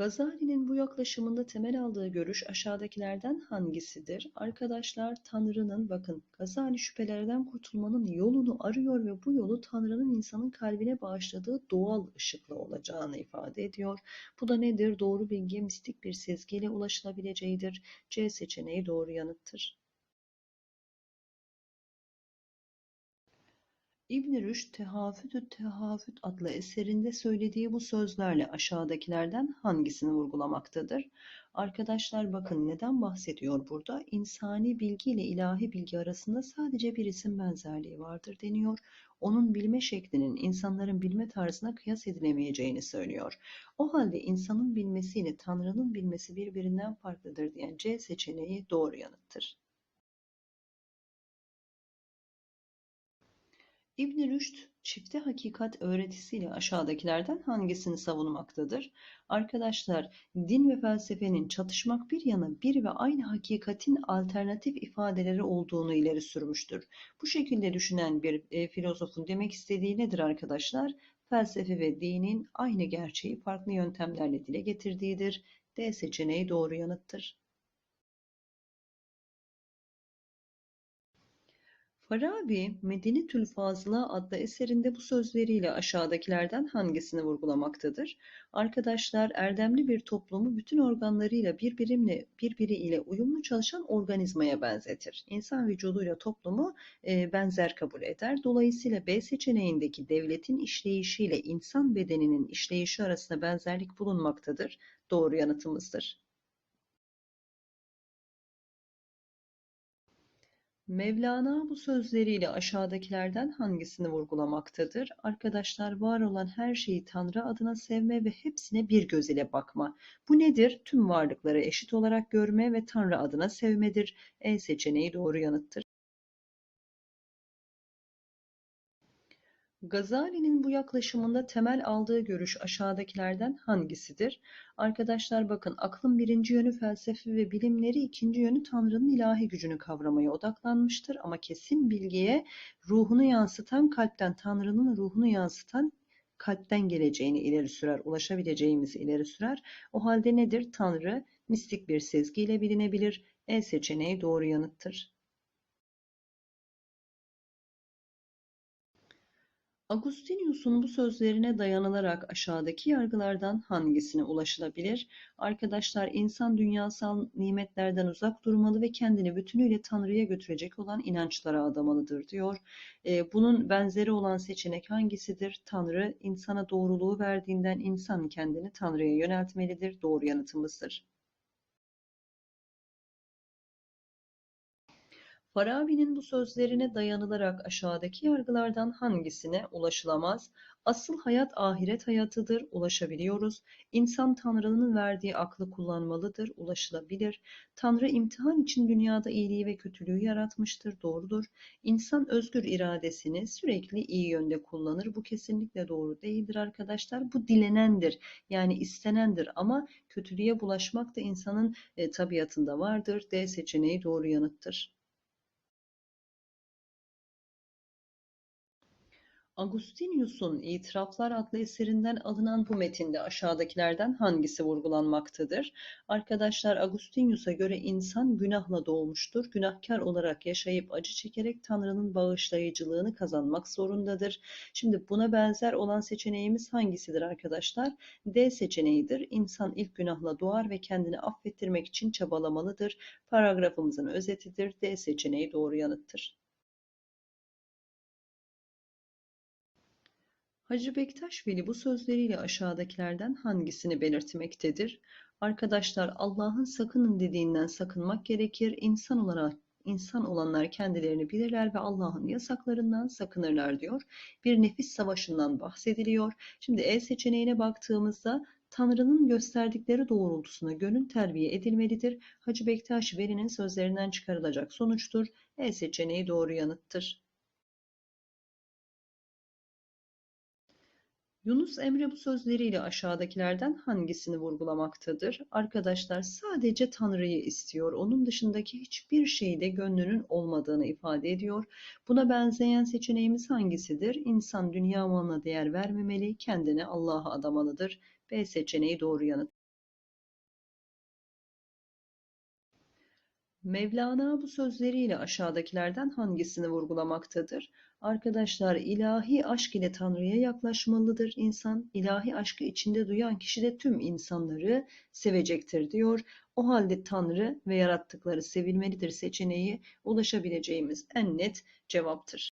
Gazali'nin bu yaklaşımında temel aldığı görüş aşağıdakilerden hangisidir? Arkadaşlar Tanrı'nın bakın Gazali şüphelerden kurtulmanın yolunu arıyor ve bu yolu Tanrı'nın insanın kalbine bağışladığı doğal ışıkla olacağını ifade ediyor. Bu da nedir? Doğru bilgiye mistik bir sezgiyle ulaşılabileceğidir. C seçeneği doğru yanıttır. İbn Rüşd Tehafütü Tehafüt adlı eserinde söylediği bu sözlerle aşağıdakilerden hangisini vurgulamaktadır? Arkadaşlar bakın neden bahsediyor burada? İnsani bilgi ile ilahi bilgi arasında sadece bir isim benzerliği vardır deniyor. Onun bilme şeklinin insanların bilme tarzına kıyas edilemeyeceğini söylüyor. O halde insanın bilmesiyle Tanrı'nın bilmesi birbirinden farklıdır diyen C seçeneği doğru yanıttır. İbn Rüşd çifte hakikat öğretisiyle aşağıdakilerden hangisini savunmaktadır? Arkadaşlar din ve felsefenin çatışmak bir yana bir ve aynı hakikatin alternatif ifadeleri olduğunu ileri sürmüştür. Bu şekilde düşünen bir e, filozofun demek istediği nedir arkadaşlar? Felsefe ve dinin aynı gerçeği farklı yöntemlerle dile getirdiğidir. D seçeneği doğru yanıttır. Farabi, Medinetül Fazıla adlı eserinde bu sözleriyle aşağıdakilerden hangisini vurgulamaktadır? Arkadaşlar, erdemli bir toplumu bütün organlarıyla birbiriyle, birbiriyle uyumlu çalışan organizmaya benzetir. İnsan vücuduyla toplumu e, benzer kabul eder. Dolayısıyla B seçeneğindeki devletin işleyişiyle insan bedeninin işleyişi arasında benzerlik bulunmaktadır. Doğru yanıtımızdır. Mevlana bu sözleriyle aşağıdakilerden hangisini vurgulamaktadır? Arkadaşlar var olan her şeyi Tanrı adına sevme ve hepsine bir göz ile bakma. Bu nedir? Tüm varlıkları eşit olarak görme ve Tanrı adına sevmedir. E seçeneği doğru yanıttır. Gazali'nin bu yaklaşımında temel aldığı görüş aşağıdakilerden hangisidir? Arkadaşlar bakın aklın birinci yönü felsefe ve bilimleri, ikinci yönü Tanrı'nın ilahi gücünü kavramaya odaklanmıştır. Ama kesin bilgiye ruhunu yansıtan kalpten, Tanrı'nın ruhunu yansıtan kalpten geleceğini ileri sürer, ulaşabileceğimizi ileri sürer. O halde nedir? Tanrı mistik bir sezgiyle bilinebilir. E seçeneği doğru yanıttır. Agustinius'un bu sözlerine dayanılarak aşağıdaki yargılardan hangisine ulaşılabilir? Arkadaşlar insan dünyasal nimetlerden uzak durmalı ve kendini bütünüyle Tanrı'ya götürecek olan inançlara adamalıdır diyor. E, bunun benzeri olan seçenek hangisidir? Tanrı insana doğruluğu verdiğinden insan kendini Tanrı'ya yöneltmelidir. Doğru yanıtımızdır. Farabi'nin bu sözlerine dayanılarak aşağıdaki yargılardan hangisine ulaşılamaz? Asıl hayat ahiret hayatıdır, ulaşabiliyoruz. İnsan Tanrı'nın verdiği aklı kullanmalıdır, ulaşılabilir. Tanrı imtihan için dünyada iyiliği ve kötülüğü yaratmıştır, doğrudur. İnsan özgür iradesini sürekli iyi yönde kullanır. Bu kesinlikle doğru değildir arkadaşlar. Bu dilenendir, yani istenendir ama kötülüğe bulaşmak da insanın e, tabiatında vardır. D seçeneği doğru yanıttır. Agustinius'un İtiraflar adlı eserinden alınan bu metinde aşağıdakilerden hangisi vurgulanmaktadır? Arkadaşlar Agustinius'a göre insan günahla doğmuştur. Günahkar olarak yaşayıp acı çekerek Tanrı'nın bağışlayıcılığını kazanmak zorundadır. Şimdi buna benzer olan seçeneğimiz hangisidir arkadaşlar? D seçeneğidir. İnsan ilk günahla doğar ve kendini affettirmek için çabalamalıdır. Paragrafımızın özetidir. D seçeneği doğru yanıttır. Hacı Bektaş Veli bu sözleriyle aşağıdakilerden hangisini belirtmektedir? Arkadaşlar Allah'ın sakının dediğinden sakınmak gerekir. İnsan olarak insan olanlar kendilerini bilirler ve Allah'ın yasaklarından sakınırlar diyor. Bir nefis savaşından bahsediliyor. Şimdi E seçeneğine baktığımızda Tanrı'nın gösterdikleri doğrultusuna gönül terbiye edilmelidir. Hacı Bektaş Veli'nin sözlerinden çıkarılacak sonuçtur. E seçeneği doğru yanıttır. Yunus Emre bu sözleriyle aşağıdakilerden hangisini vurgulamaktadır? Arkadaşlar sadece Tanrı'yı istiyor. Onun dışındaki hiçbir şeyde gönlünün olmadığını ifade ediyor. Buna benzeyen seçeneğimiz hangisidir? İnsan dünya malına değer vermemeli, kendini Allah'a adamalıdır. B seçeneği doğru yanıt. Mevlana bu sözleriyle aşağıdakilerden hangisini vurgulamaktadır? Arkadaşlar ilahi aşk ile Tanrı'ya yaklaşmalıdır insan. İlahi aşkı içinde duyan kişi de tüm insanları sevecektir diyor. O halde Tanrı ve yarattıkları sevilmelidir seçeneği ulaşabileceğimiz en net cevaptır.